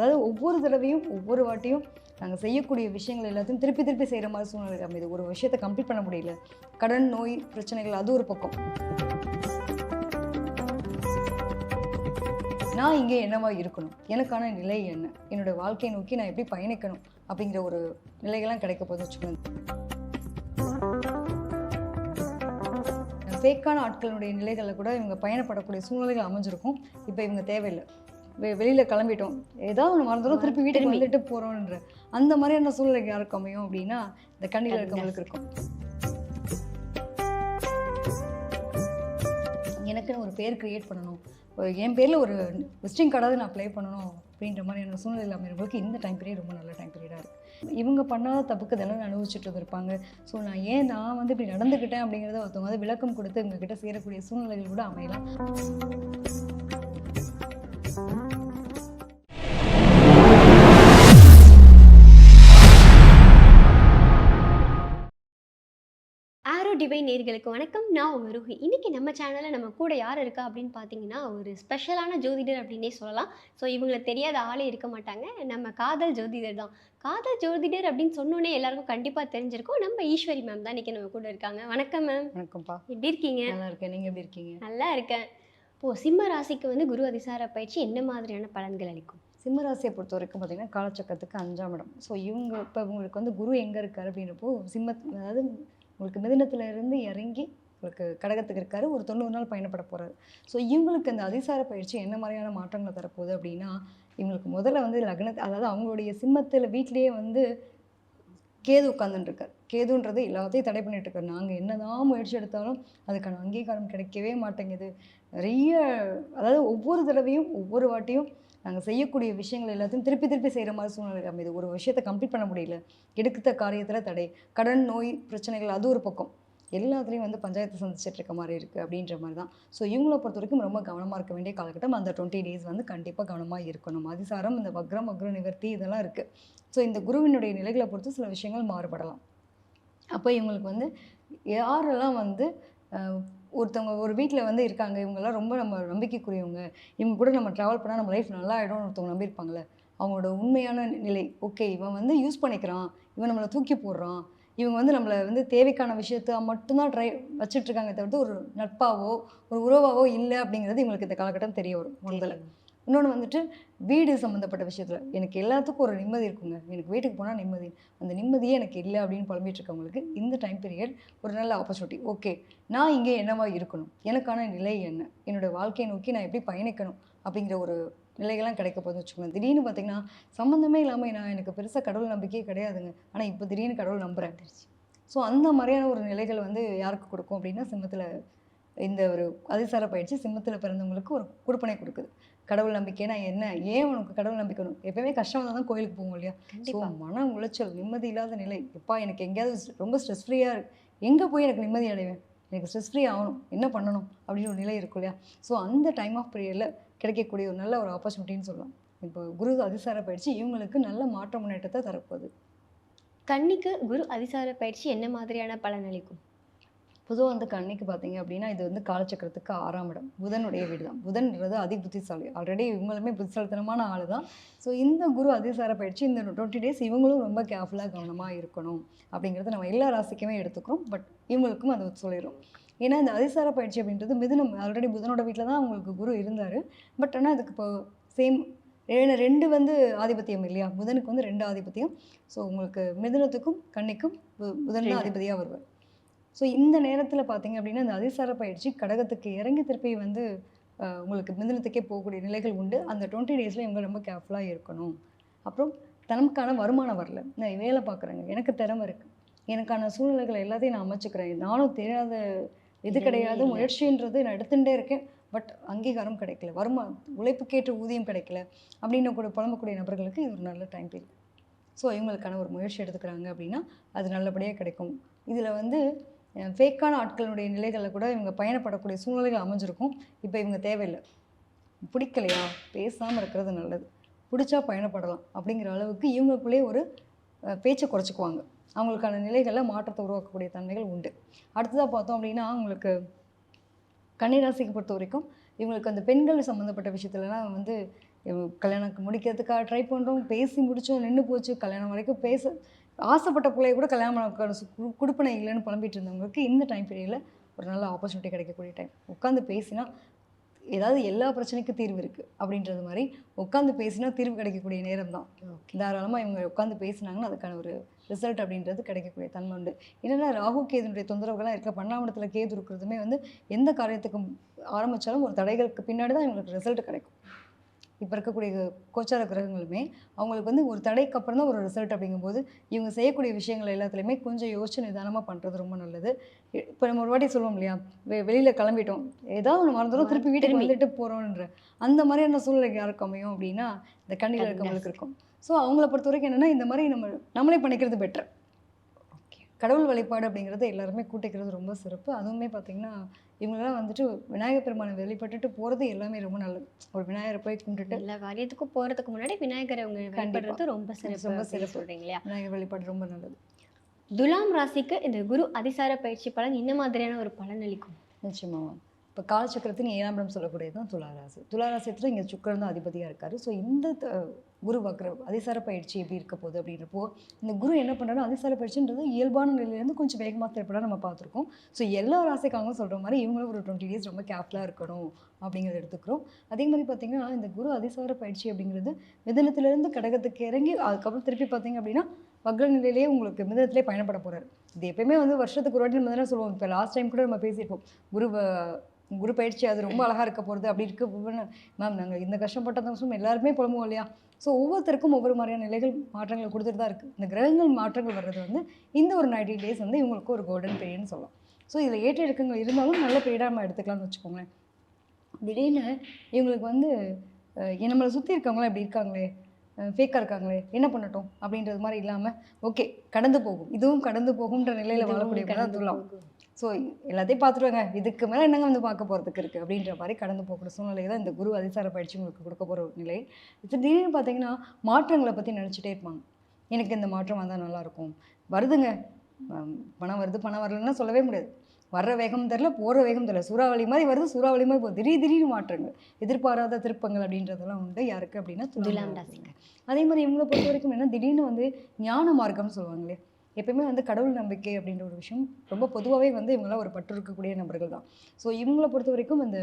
அதாவது ஒவ்வொரு தடவையும் ஒவ்வொரு வாட்டியும் நாங்கள் செய்யக்கூடிய விஷயங்கள் எல்லாத்தையும் திருப்பி திருப்பி செய்கிற மாதிரி சூழ்நிலை அமைது ஒரு விஷயத்தை கம்ப்ளீட் பண்ண முடியல. கடன் நோய் பிரச்சனைகள் அது ஒரு பக்கம். நான் இங்கே என்னவா இருக்கணும்? எனக்கான நிலை என்ன? என்னோட வாழ்க்கையை நோக்கி நான் எப்படி பயணிக்கணும்? அப்படிங்கிற ஒரு நிலைகள்லாம் கிடைக்க போது வச்சுக்கோங்க. ஃபேக்கான ஆட்களுடைய நிலைகளில் கூட இவங்க பயணப்படக்கூடிய சூழ்நிலைகள் அமைஞ்சிருக்கும். இப்போ இவங்க தேவையில்லை. வெளியில் கிளம்பிட்டோம். ஏதாவது ஒன்று மறந்துடும் திருப்பி வீட்டுக்கு வந்துட்டு போகிறோன்ற அந்த மாதிரியான சூழ்நிலை யாருக்கு அமையும் அப்படின்னா இந்த கண்ணியில் இருக்கவங்களுக்கு இருக்கும். எனக்குன்னு ஒரு பேர் கிரியேட் பண்ணணும். என் பேரில் ஒரு விசிட்டிங் கார்டாவது நான் ப்ளே பண்ணணும் அப்படின்ற மாதிரியான சூழ்நிலை அமைகிறவங்களுக்கு இந்த டைம் பீரியட் ரொம்ப நல்ல டைம் பீரியடாக இருக்குது இவங்க பண்ணாத தப்புக்கு தானே அனுபவிச்சுட்டு இருந்திருப்பாங்க. ஸோ நான் ஏன் நான் வந்து இப்படி நடந்துக்கிட்டேன் அப்படிங்கிறத ஒருத்தவங்க வந்து விளக்கம் கொடுத்து இவங்க கிட்ட சேரக்கூடிய சூழ்நிலைகள் கூட அமையலாம். டிவைன் நேர்களுக்கு வணக்கம். நான் உங்கள் ருஹி இன்றைக்கி நம்ம சேனலில் நம்ம கூட யார் இருக்கா அப்படின்னு பார்த்தீங்கன்னா ஒரு ஸ்பெஷலான ஜோதிடர் அப்படின்னே சொல்லலாம். ஸோ இவங்களை தெரியாத ஆளே இருக்க மாட்டாங்க. நம்ம காதல் ஜோதிடர் தான். காதல் ஜோதிடர் அப்படின்னு சொன்னோன்னே எல்லாருக்கும் கண்டிப்பாக தெரிஞ்சிருக்கும். நம்ம ஈஸ்வரி மேம் தான் இன்றைக்கி நம்ம கூட இருக்காங்க. வணக்கம் மேம் வணக்கம்ப்பா. எப்படி இருக்கீங்க? நல்லா இருக்கேன். நீங்கள் எப்படி இருக்கீங்க? நல்லா இருக்கேன். இப்போது சிம்ம ராசிக்கு வந்து குரு அதிசார பயிற்சி என்ன மாதிரியான பலன்கள் அளிக்கும்? சிம்மராசியை பொறுத்த வரைக்கும் பார்த்தீங்கன்னா காலச்சக்கரத்துக்கு அஞ்சாம் இடம். ஸோ இவங்க இப்போ உங்களுக்கு வந்து குரு எங்கே இருக்காரு அப்படின்றப்போ சிம்ம அதாவது உங்களுக்கு மிதுனத்துல இருந்து இறங்கி உங்களுக்கு கடகத்துக்கு இருக்காரு. ஒரு தொண்ணூறு நாள் பயணப்பட போகிறாரு ஸோ இவங்களுக்கு அந்த அதிசார பயிற்சி என்ன மாதிரியான மாற்றங்களை தரப்போகுது அப்படின்னா இவங்களுக்கு முதல்ல வந்து லக்னத்தை அதாவது அவங்களுடைய சிம்மத்தில் வீட்டிலேயே வந்து கேது உட்காந்துட்டுருக்கார் கேதுன்றது எல்லாத்தையும் தடை பண்ணிட்டு இருக்காரு. நாங்கள் என்னதான் முயற்சி எடுத்தாலும் அதுக்கான அங்கீகாரம் கிடைக்கவே மாட்டேங்குது. நிறைய அதாவது ஒவ்வொரு தடவையும் ஒவ்வொரு வாட்டியும் நாங்கள் செய்யக்கூடிய விஷயங்கள் எல்லாத்தையும் திருப்பி திருப்பி செய்கிற மாதிரி சூழ்நிலை அமைது ஒரு விஷயத்தை கம்ப்ளீட் பண்ண முடியல. எடுத்த காரியத்தில் தடை கடன் நோய் பிரச்சனைகள் அது ஒரு பக்கம். எல்லாத்துலேயும் வந்து பஞ்சாயத்து சந்திச்சிட்டு இருக்க மாதிரி இருக்குது அப்படின்ற மாதிரி தான். ஸோ இவங்கள பொறுத்த வரைக்கும் ரொம்ப கவனமாக இருக்க வேண்டிய காலகட்டம் அந்த டுவெண்ட்டி டேஸ் வந்து கண்டிப்பாக கவனமாக இருக்கணும். அதிசாரம் இந்த வக்ரம் வக்ர நிவர்த்தி இதெல்லாம் இருக்குது ஸோ இந்த குருவினுடைய நிலைகளை பொறுத்து சில விஷயங்கள் மாறுபடலாம். அப்போ இவங்களுக்கு வந்து யாரெல்லாம் வந்து ஒருத்தவங்க ஒரு வீட்டில் வந்து இருக்காங்க இவங்கெல்லாம் ரொம்ப நம்ம நம்பிக்கைக்குரியவங்க இவங்க கூட நம்ம ட்ராவல் பண்ணால் நம்ம லைஃப் நல்லா ஆகிடும்னு ஒருத்தவங்க நம்பியிருப்பாங்களே அவங்களோட உண்மையான நிலை ஓகே இவன் வந்து யூஸ் பண்ணிக்கிறான் இவன் நம்மளை தூக்கி போடுறான் இவங்க வந்து நம்மளை வந்து தேவைக்கான விஷயத்த மட்டும்தான் ட்ரை வச்சுட்டு இருக்காங்க தவிர்த்து ஒரு நட்பாவோ ஒரு உறவாவோ இல்லை அப்படிங்கிறது இவங்களுக்கு இந்த காலகட்டம் தெரிய வரும் முதல்ல. இன்னொன்று வந்துட்டு வீடு சம்மந்தப்பட்ட விஷயத்தில் எனக்கு எல்லாத்துக்கும் ஒரு நிம்மதி இருக்குங்க. எனக்கு வீட்டுக்கு போனால் நிம்மதி. அந்த நிம்மதியே எனக்கு இல்லை அப்படின்னு புலம்பிட்டு இருக்கவங்களுக்கு இந்த டைம் பீரியட் ஒரு நல்ல ஆப்பர்ச்சுனிட்டி ஓகே நான் இங்கே என்னவா இருக்கணும்? எனக்கான நிலை என்ன? என்னோட வாழ்க்கையை நோக்கி நான் எப்படி பயணிக்கணும்? அப்படிங்கிற ஒரு நிலைகள்லாம் கிடைக்க போதும் வச்சுக்கோங்க திடீர்னு பார்த்தீங்கன்னா சம்மந்தமே இல்லாமல் நான் எனக்கு பெருசாக கடவுள் நம்பிக்கையே கிடையாதுங்க. ஆனால் இப்போ திடீர்னு கடவுள் நம்புகிறேன் ஸோ அந்த மாதிரியான ஒரு நிலைகள் வந்து யாருக்கு கொடுக்கும் அப்படின்னா சிம்மத்தில் இந்த ஒரு அதிசார பயிற்சி சிம்மத்தில் பிறந்தவங்களுக்கு ஒரு கொடுப்பனை கொடுக்குது. கடவுள் நம்பிக்கைனா என்ன? ஏன் உனக்கு கடவுள் நம்பிக்கணும் எப்பயுமே கஷ்டம் வந்தால் தான் கோயிலுக்கு போவோம் இல்லையா? ஸோ மன உளைச்சல் நிம்மதி இல்லாத நிலை. எப்பா எனக்கு எங்கேயாவது ரொம்ப ஸ்ட்ரெஸ் ஃப்ரீயாக இருக்கு எங்கே போய் எனக்கு நிம்மதி அடைவேன்? எனக்கு ஸ்ட்ரெஸ் ஃப்ரீ ஆகணும். என்ன பண்ணணும்? அப்படின்னு ஒரு நிலை இருக்கும் இல்லையா? ஸோ அந்த டைம் ஆஃப் பீரியடில் கிடைக்கக்கூடிய ஒரு நல்ல ஒரு ஆப்பர்ச்சுனிட்டின்னு சொல்லலாம். இப்போ குரு அதிசார பயிற்சி இவங்களுக்கு நல்ல மாற்ற முன்னேற்றத்தை தரப்போகுது. கன்னிக்கு குரு அதிசார பயிற்சி என்ன மாதிரியான பலன் அளிக்கும்? பொதுவாக வந்து கண்ணிக்கு பார்த்தீங்க அப்படின்னா இது வந்து காலச்சக்கரத்துக்கு ஆறாம் இடம். புதனுடைய வீடு தான் புதன்ன்றது அதி புத்திசாலி ஆல்ரெடி இவங்களுமே புத்திசாலித்தனமான ஆள் தான் ஸோ இந்த குரு அதிசார பயிற்சி இந்த டுவெண்ட்டி டேஸ் இவங்களும் ரொம்ப கேர்ஃபுல்லாக கவனமாக இருக்கணும் அப்படிங்கிறத நம்ம எல்லா ராசிக்குமே எடுத்துக்கிறோம். பட் இவங்களுக்கும் அதை சொல்லிடும் ஏன்னா இந்த அதிசார பயிற்சி அப்படின்றது மிதுனம் ஆல்ரெடி புதனோட வீட்டில் தான் அவங்களுக்கு குரு இருந்தார். பட் ஆனால் அதுக்கு இப்போ சேம் ஏன்னா ரெண்டு வந்து ஆதிபத்தியம் இல்லையா? புதனுக்கு வந்து ரெண்டு ஆதிபத்தியம். ஸோ உங்களுக்கு மிதுனத்துக்கும் கன்னிக்கும் பு- புதன் தான் ரெண்டு. அதிபதியாக வருவார். ஸோ இந்த நேரத்தில் பார்த்தீங்க அப்படின்னா இந்த அதிசார பயிற்சி கடகத்துக்கு இறங்கி திருப்பி வந்து உங்களுக்கு மிதனத்துக்கே போகக்கூடிய நிலைகள் உண்டு. அந்த டுவெண்ட்டி டேஸில் இவங்க ரொம்ப கேர்ஃபுல்லாக இருக்கணும். அப்புறம் தனக்கான வருமானம் வரல. நான் வேலை பார்க்குறேங்க எனக்கு திறமை இருக்குது எனக்கான சூழ்நிலைகள் எல்லாத்தையும் நான் அமைச்சுக்கிறேன். நானும் தெரியாத இது கிடையாது. முயற்சின்றது நான் எடுத்துகிட்டே இருக்கேன். பட் அங்கீகாரம் கிடைக்கல. வருமா உழைப்புக்கேற்ற ஊதியம் கிடைக்கல. அப்படின்னு கூட புலம்பக்கூடிய நபர்களுக்கு இது ஒரு நல்ல டைம் பீரியட் ஸோ இவங்களுக்கான ஒரு முயற்சி எடுத்துக்கிறாங்க அப்படின்னா அது நல்லபடியாக கிடைக்கும். இதில் வந்து ஃபேக்கான ஆட்களுடைய நிலைகளில் கூட இவங்க பயணப்படக்கூடிய சூழ்நிலைகள் அமைஞ்சிருக்கும். இப்போ இவங்க தேவையில்லை. பிடிக்கலையா? பேசாமல் இருக்கிறது நல்லது. பிடிச்சா பயணப்படலாம் அப்படிங்கிற அளவுக்கு இவங்களுக்குள்ளே ஒரு பேச்சை குறைச்சிக்குவாங்க. அவங்களுக்கான நிலைகளில் மாற்றத்தை உருவாக்கக்கூடிய தன்மைகள் உண்டு. அடுத்ததாக பார்த்தோம் அப்படின்னா அவங்களுக்கு கன்னிராசிக்கு பொறுத்த வரைக்கும் இவங்களுக்கு அந்த பெண்கள் சம்மந்தப்பட்ட விஷயத்துலலாம் வந்து கல்யாணம் முடிக்கிறதுக்காக ட்ரை பண்ணுறோம் பேசி முடிச்சோம் நின்று போச்சு கல்யாணம் வரைக்கும் பேச ஆசைப்பட்ட பிள்ளைய கூட கல்யாணம் கொடுப்பனை இல்லைன்னு புலம்பிட்டு இருந்தவங்களுக்கு இந்த டைம் பீரியடில் ஒரு நல்ல ஆப்பர்ச்சுனிட்டி கிடைக்கக்கூடிய டைம் உட்காந்து பேசினா ஏதாவது எல்லா பிரச்சனைக்கும் தீர்வு இருக்குது அப்படின்றது மாதிரி உட்காந்து பேசினா தீர்வு கிடைக்கக்கூடிய நேரம் தான். தாராளமாக இவங்க உட்காந்து பேசினாங்கன்னா அதுக்கான ஒரு ரிசல்ட் அப்படின்றது கிடைக்கக்கூடிய தன்மை உண்டு. என்னென்னா ராகு கேதுனுடைய தொந்தரவுகள்லாம் இருக்க பன்னாமடத்தில் கேது இருக்கிறதுமே வந்து எந்த காரியத்துக்கும் ஆரம்பித்தாலும் ஒரு தடைகளுக்கு பின்னாடி தான் இவங்களுக்கு ரிசல்ட் கிடைக்கும். இப்போ இருக்கக்கூடிய கோச்சார கிரகங்களுமே அவங்களுக்கு வந்து ஒரு தடைக்கு அப்புறம் தான் ஒரு ரிசல்ட் அப்படிங்கும்போது இவங்க செய்யக்கூடிய விஷயங்கள் எல்லாத்துலேயுமே கொஞ்சம் யோசிச்சு நிதானமாக பண்ணுறது ரொம்ப நல்லது. இப்போ நம்ம ஒரு வாட்டி சொல்லுவோம் இல்லையா வெ வெளியில் கிளம்பிட்டோம். ஏதாவது ஒன்று மறந்துடும் திருப்பி வீட்டுக்கு. வந்துட்டு போகிறோன்ற அந்த மாதிரியான சூழ்நிலைக்கு யாருக்கு அமையும் அப்படின்னா இந்த கண்ணியில் இருக்கவங்களுக்கு இருக்கும். ஸோ அவங்கள பொறுத்த வரைக்கும் என்னென்னா இந்த மாதிரி நம்ம நம்மளே பண்ணிக்கிறது பெட்டர் கடவுள் வழிபாடு அப்படிங்கிறது எல்லாருமே கூட்டிக்கிறது ரொம்ப சிறப்பு. அதுவுமே பார்த்திங்கன்னா இவங்கெல்லாம் வந்துட்டு விநாயகர் பெருமானை வெளிப்பட்டுட்டு போகிறது எல்லாமே ரொம்ப நல்லது. ஒரு விநாயகரை போய் கும்பிட்டுட்டு எல்லா காரியத்துக்கும் போறதுக்கு முன்னாடி விநாயகரை அவங்க வழிபடுறது ரொம்ப சிறப்பு ரொம்ப சிறப்பு. சொல்றீங்க இல்லையா? விநாயகர் வழிபாடு ரொம்ப நல்லது. துலாம் ராசிக்கு இந்த குரு அதிசார பயிற்சி பலன் என்ன மாதிரியான ஒரு பலன் அளிக்கும்? நிச்சயமாக இப்போ காலச்சக்கரத்தின் ஏழாம் இடம் சொல்லக்கூடியது தான் துளாராசி. துளாராசியத்தில் இங்கே சுக்கரன் தான் அதிபதியாக இருக்கார். ஸோ இந்த த- குரு வக்ர அதிசார பயிற்சி எப்படி இருக்க போகுது அப்படின்றப்போ இந்த குரு என்ன பண்ணுறாரு அதிசார பயிற்சின்றது இயல்பான நிலையிலேருந்து கொஞ்சம் வேகமாக செயல்பட நம்ம பார்த்துருக்கோம். ஸோ எல்லா ராசிக்காகவும் சொல்கிற மாதிரி இவங்களும் ஒரு டுவெண்ட்டி டேஸ் ரொம்ப கேர்ஃபுல்லாக இருக்கணும். அப்படிங்கிறத எடுத்துக்கிறோம். அதே மாதிரி பார்த்திங்கன்னா இந்த குரு அதிசார பயிற்சி அப்படிங்கிறது மிதனத்திலேருந்து கடகத்துக்கு இறங்கி அதுக்கப்புறம் திருப்பி பார்த்தீங்க அப்படின்னா வக்ர நிலையிலேயே உங்களுக்கு மிதனத்திலே பயணப்பட போகிறார் இது எப்பயுமே வந்து வருஷத்துக்கு ஒரு வாட்டி நம்ம சொல்லுவோம். இப்போ லாஸ்ட் டைம் கூட நம்ம பேசியிருப்போம். குரு குரு பயிற்சி அது ரொம்ப அழகாக இருக்க போகிறது அப்படி இருக்க மேம் நாங்கள் இந்த கஷ்டப்பட்ட வருஷம் எல்லாருமே புலம்புவோம் இல்லையா? ஸோ ஒவ்வொருத்தருக்கும் ஒவ்வொரு மாதிரியான நிலைகள் மாற்றங்கள் கொடுத்துட்டு தான் இருக்குது இந்த கிரகங்கள் மாற்றங்கள் வர்றது வந்து இந்த ஒரு நைன்டி டேஸ் வந்து இவங்களுக்கு ஒரு கோல்டன் பீரியட்னு சொல்லலாம். ஸோ இதில் ஏற்ற இறக்கங்கள் இருந்தாலும் நல்ல பீரியடாக நம்ம எடுத்துக்கலாம்னு வச்சுக்கோங்களேன். திடீர்னு இவங்களுக்கு வந்து நம்மளை சுற்றி இருக்கவங்களாம் இப்படி இருக்காங்களே ஃபேக்காக இருக்காங்களே என்ன பண்ணட்டும்? அப்படின்றது மாதிரி இல்லாமல் ஓகே கடந்து போகும். இதுவும் கடந்து போகும்ன்ற நிலையில் வாழக்கூடியவங்க தான் துலாம். ஸோ எல்லாத்தையும் பார்த்துருவாங்க. இதுக்கு மேலே என்னங்க வந்து பார்க்க போகிறதுக்கு இருக்குது அப்படின்ற மாதிரி கடந்து போகிற சூழ்நிலை தான் இந்த குரு அதிசார பயிற்சி உங்களுக்கு கொடுக்க போகிற ஒரு நிலை. திடீர்னு பார்த்தீங்கன்னா மாற்றங்களை பற்றி நினச்சிட்டே இருப்பாங்க. எனக்கு இந்த மாற்றம் வந்தால் நல்லாயிருக்கும் வருதுங்க. பணம் வருது பணம் வரலன்னா சொல்லவே முடியாது. வர்ற வேகம் தெரில போகிற வேகம் தெரில சூறாவளி மாதிரி வருது சூறாவளி மாதிரி போகுது. திடீர் திடீர்னு மாற்றங்கள். எதிர்பாராத திருப்பங்கள் அப்படின்றதெல்லாம் உண்டு யாருக்கு அப்படின்னா துலாம் ராசிக்கு. அதே மாதிரி இவங்களை பொறுத்த வரைக்கும் என்ன திடீர்னு வந்து ஞான மார்க்கம்னு சொல்லுவாங்களே எப்பயுமே வந்து கடவுள் நம்பிக்கை அப்படின்ற ஒரு விஷயம் ரொம்ப பொதுவாகவே வந்து இவங்களாம் ஒரு பற்று இருக்கக்கூடிய நபர்கள் தான். ஸோ இவங்கள பொறுத்த வரைக்கும் இந்த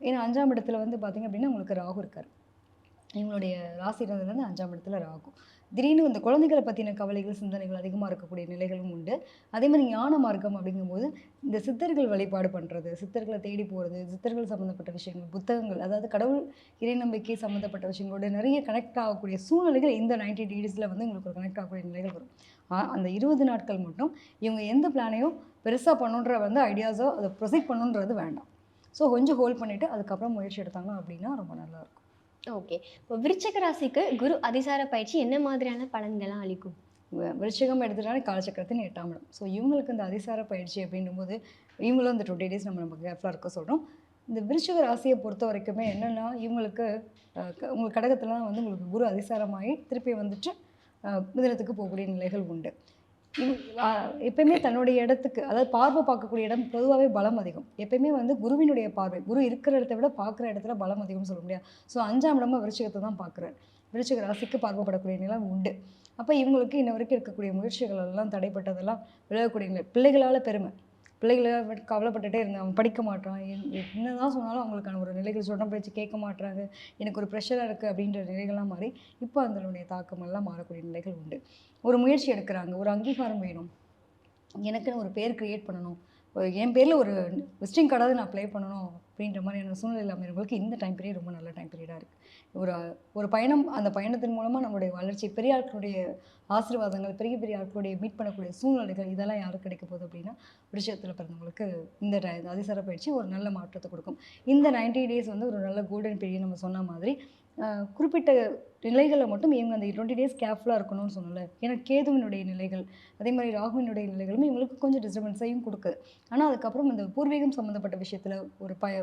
ஏன்னா அஞ்சாம் இடத்துல வந்து பார்த்திங்க அப்படின்னா உங்களுக்கு ராகு இருக்கார். இவங்களுடைய ராசி இருந்ததுலேருந்து அஞ்சாம் இடத்துல ராகும் திடீர்னு இந்த குழந்தைகளை பற்றின கவலைகள் சிந்தனைகள் அதிகமாக இருக்கக்கூடிய நிலைகளும் உண்டு. அதே மாதிரி ஞான மார்க்கம் அப்படிங்கும்போது இந்த சித்தர்கள் வழிபாடு பண்ணுறது சித்தர்களை தேடி போகிறது சித்தர்கள் சம்மந்தப்பட்ட விஷயங்கள் புத்தகங்கள் அதாவது கடவுள் இறை நம்பிக்கை சம்மந்தப்பட்ட விஷயங்களோட நிறைய கனெக்ட் ஆகக்கூடிய சூழ்நிலைகள் இந்த நைன்டி டேஸில் வந்து உங்களுக்கு ஒரு கனெக்ட் ஆகக்கூடிய நிலைகள் வரும். அந்த இருபது நாட்கள் மட்டும் இவங்க எந்த பிளானையும் பெருசாக பண்ணுன்ற வந்து ஐடியாஸோ அதை ப்ரொசீட் பண்ணுன்றது வேண்டாம். ஸோ கொஞ்சம் ஹோல்ட் பண்ணிவிட்டு அதுக்கப்புறம் முயற்சி எடுத்தாங்க அப்படின்னா ரொம்ப நல்லாயிருக்கும் ஓகே இப்போ விருச்சக ராசிக்கு குரு அதிசார பயிற்சி என்ன மாதிரியான பலன்கள்லாம் அளிக்கும்? வ- விருச்சிகம் எடுத்துட்டாலே காலச்சக்கரத்தின் எட்டாம் இடம். ஸோ இவங்களுக்கு இந்த அதிசார பயிற்சி அப்படின்னும்போது இவங்களும் இந்த டே டேஸ் நம்ம நம்ம கேர்ஃபுல்லாக இருக்க சொல்கிறோம் இந்த விருச்சிக ராசியை பொறுத்த வரைக்குமே என்னென்னா இவங்களுக்கு உங்கள் க- தான் வந்து உங்களுக்கு குரு அதிசாரமாகி திருப்பி வந்துட்டு மிதனத்துக்கு போகக்கூடிய நிலைகள் உண்டு. எப்பயுமே தன்னுடைய இடத்துக்கு அதாவது பார்வை பார்க்கக்கூடிய இடம் பொதுவாகவே பலம் அதிகம். எப்பயுமே வந்து குருவினுடைய பார்வை குரு இருக்கிற இடத்த விட பார்க்குற இடத்துல பலம் அதிகம்னு சொல்ல முடியாது. ஸோ அஞ்சாம் இடமா விருச்சிகத்தை தான் பார்க்குறாரு. விருச்சிக ராசிக்கு பார்வைப்படக்கூடிய நிலம் உண்டு. அப்போ இவங்களுக்கு இன்ன வரைக்கும் இருக்கக்கூடிய முயற்சிகள் எல்லாம் தடைப்பட்டதெல்லாம் விலகக்கூடிய பிள்ளைகளால் பெருமை. பிள்ளைகளை பட் கவலைப்பட்டுட்டே இருந்தேன். அவன் படிக்க மாட்டான். என்னதான் என்ன தான் சொன்னாலும் அவங்களுக்கான ஒரு நிலைகள் சொல்கிற பேச்சு கேட்க மாட்டாங்க. எனக்கு ஒரு ப்ரெஷராக இருக்குது அப்படின்ற நிலைகள்லாம் மாறி இப்போ அதனுடைய தாக்கமெல்லாம் மாறக்கூடிய நிலைகள் உண்டு. ஒரு முயற்சி எடுக்கிறாங்க. ஒரு அங்கீகாரம் வேணும். எனக்குன்னு ஒரு பேர் க்ரியேட் பண்ணணும். என் பேரில் ஒரு விசிட்டிங் கார்டாவது நான் ப்ளே பண்ணணும். அப்படின்ற மாதிரியான சூழ்நிலை அமைறவங்களுக்கு இந்த டைம் பீரியட் ரொம்ப நல்ல டைம் பீரியடாக இருக்குது ஒரு ஒரு பயணம் அந்த பயணத்தின் மூலமாக நம்மளுடைய வளர்ச்சி பெரிய ஆட்களுடைய ஆசீர்வாதங்கள் பெரிய பெரிய ஆட்களுடைய மீட் பண்ணக்கூடிய சூழ்நிலைகள் இதெல்லாம் யாருக்கு கிடைக்க போகுது அப்படின்னா விஷயத்தில் பிறந்தவங்களுக்கு இந்த ட- அதிசார பயிற்சி ஒரு நல்ல மாற்றத்தை கொடுக்கும். இந்த 90 டேஸ் வந்து ஒரு நல்ல கோல்டன் பீரியட் நம்ம சொன்ன மாதிரி குறிப்பிட்ட நிலைகளில் மட்டும் இவங்க அந்த டுவெண்ட்டி டேஸ் கேர்ஃபுல்லாக இருக்கணும்னு சொல்லலை. ஏன்னா கேதுவினுடைய நிலைகள் அதே மாதிரி ராகுவினுடைய நிலைகளும் இவங்களுக்கு கொஞ்சம் டிஸ்டர்பன்ஸையும் கொடுக்குது. ஆனால் அதுக்கப்புறம் இந்த பூர்வீகம் சம்மந்தப்பட்ட விஷயத்தில் ஒரு பய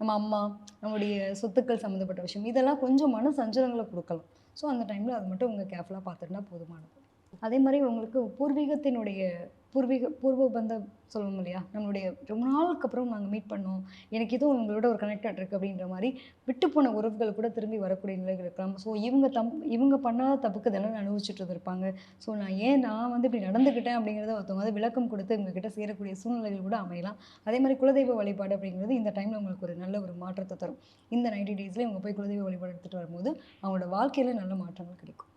நம்ம அம்மா நம்முடைய சொத்துக்கள் சம்மந்தப்பட்ட விஷயம் இதெல்லாம் கொஞ்சம் மன சஞ்சலங்களை கொடுக்கலாம். ஸோ அந்த டைமில் அது மட்டும் உங்கள் கேர்ஃபுல்லாக பார்த்துட்டுனா போதுமானது. அதே மாதிரி உங்களுக்கு பூர்வீகத்தினுடைய பூர்வீக பூர்வ பந்தம் சொல்லுவோம் இல்லையா? நம்மளுடைய ரொம்ப நாளுக்கு அப்புறம் நாங்கள் மீட் பண்ணோம். எனக்கு இதுவும் உங்களோட ஒரு கனெக்டட் இருக்குது அப்படின்ற மாதிரி விட்டு போன உறவுகள் கூட திரும்பி வரக்கூடிய நிலைகள் இருக்கலாம். ஸோ இவங்க தம் இவங்க பண்ணாத தப்புக்கு தானே அனுபவிச்சுட்டு இருந்திருப்பாங்க. ஸோ நான் ஏன் நான் வந்து இப்படி நடந்துக்கிட்டேன் அப்படிங்கிறத ஒருத்தவங்க வந்து விளக்கம் கொடுத்து இவங்ககிட்ட சேரக்கூடிய சூழ்நிலைகள் கூட அமையலாம். அதே மாதிரி குலதெய்வ வழிபாடு அப்படிங்கிறது இந்த டைமில் உங்களுக்கு ஒரு நல்ல ஒரு மாற்றத்தை தரும். இந்த நைன்டி டேஸில் இவங்க போய் குலதெய்வ வழிபாடு எடுத்துகிட்டு வரும்போது அவங்களோட வாழ்க்கையில் நல்ல மாற்றங்கள் கிடைக்கும்.